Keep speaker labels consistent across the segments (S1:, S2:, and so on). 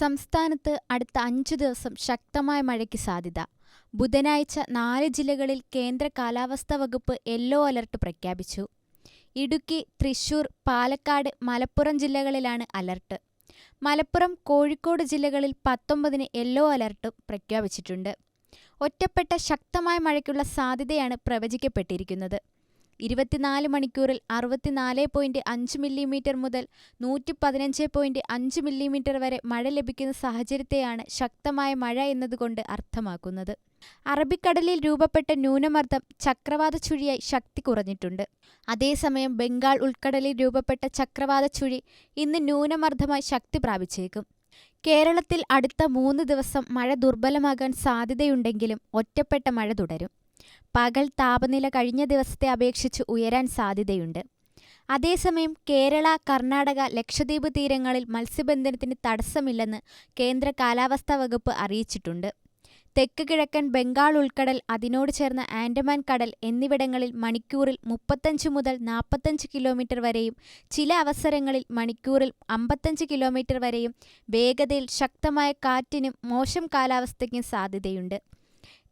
S1: സംസ്ഥാനത്ത് അടുത്ത അഞ്ചു ദിവസം ശക്തമായ മഴയ്ക്ക് സാധ്യത. ബുധനാഴ്ച നാല് ജില്ലകളിൽ കേന്ദ്ര കാലാവസ്ഥാ വകുപ്പ് യെല്ലോ അലർട്ട് പ്രഖ്യാപിച്ചു. ഇടുക്കി തൃശൂർ പാലക്കാട് മലപ്പുറം ജില്ലകളിലാണ് അലർട്ട്. മലപ്പുറം കോഴിക്കോട് ജില്ലകളിൽ പത്തൊമ്പതിന് യെല്ലോ അലർട്ടും പ്രഖ്യാപിച്ചിട്ടുണ്ട്. ഒറ്റപ്പെട്ട ശക്തമായ മഴയ്ക്കുള്ള സാധ്യതയാണ് പ്രവചിക്കപ്പെട്ടിരിക്കുന്നത്. ഇരുപത്തിനാല് മണിക്കൂറിൽ അറുപത്തിനാല് പോയിന്റ് അഞ്ച് മില്ലിമീറ്റർ മുതൽ നൂറ്റി പതിനഞ്ച് പോയിന്റ് അഞ്ച് മില്ലിമീറ്റർ വരെ മഴ ലഭിക്കുന്ന സാഹചര്യത്തെയാണ് ശക്തമായ മഴ എന്നതുകൊണ്ട് അർത്ഥമാക്കുന്നത്. അറബിക്കടലിൽ രൂപപ്പെട്ട ന്യൂനമർദ്ദം ചക്രവാത ചുഴിയായി ശക്തി കുറഞ്ഞിട്ടുണ്ട്. അതേസമയം ബംഗാൾ ഉൾക്കടലിൽ രൂപപ്പെട്ട ചക്രവാത ചുഴി ഇന്ന് ന്യൂനമർദ്ദമായി ശക്തി പ്രാപിച്ചേക്കും. കേരളത്തിൽ അടുത്ത മൂന്ന് ദിവസം മഴ ദുർബലമാകാൻ സാധ്യതയുണ്ടെങ്കിലും ഒറ്റപ്പെട്ട മഴ തുടരും. പകൽ താപനില കഴിഞ്ഞ ദിവസത്തെ അപേക്ഷിച്ച് ഉയരാൻ സാധ്യതയുണ്ട്. അതേസമയം കേരള കർണാടക ലക്ഷദ്വീപ് തീരങ്ങളിൽ മത്സ്യബന്ധനത്തിന് തടസ്സമില്ലെന്ന് കേന്ദ്ര കാലാവസ്ഥാ വകുപ്പ് അറിയിച്ചിട്ടുണ്ട്. തെക്ക് കിഴക്കൻ ബംഗാൾ ഉൾക്കടൽ അതിനോട് ചേർന്ന ആൻഡമാൻ കടൽ എന്നിവിടങ്ങളിൽ മണിക്കൂറിൽ മുപ്പത്തഞ്ച് മുതൽ നാൽപ്പത്തഞ്ച് കിലോമീറ്റർ വരെയും ചില അവസരങ്ങളിൽ മണിക്കൂറിൽ അമ്പത്തഞ്ച് കിലോമീറ്റർ വരെയും വേഗതയിൽ ശക്തമായ കാറ്റിനും മോശം കാലാവസ്ഥയ്ക്കും സാധ്യതയുണ്ട്.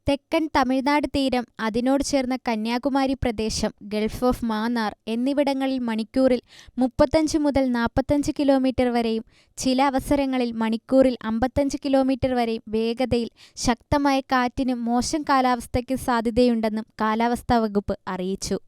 S1: തെക്കൻ തമിഴ്നാട് തീരം അതിനോട് ചേർന്ന കന്യാകുമാരി പ്രദേശം ഗൾഫ് ഓഫ് മാന്നാർ എന്നിവിടങ്ങളിൽ മണിക്കൂറിൽ മുപ്പത്തഞ്ച് മുതൽ നാൽപ്പത്തഞ്ച് കിലോമീറ്റർ വരെയും ചില അവസരങ്ങളിൽ മണിക്കൂറിൽ അമ്പത്തഞ്ച് കിലോമീറ്റർ വരെയും വേഗതയിൽ ശക്തമായ കാറ്റിനും മോശം കാലാവസ്ഥയ്ക്കും സാധ്യതയുണ്ടെന്നും കാലാവസ്ഥാ വകുപ്പ് അറിയിച്ചു.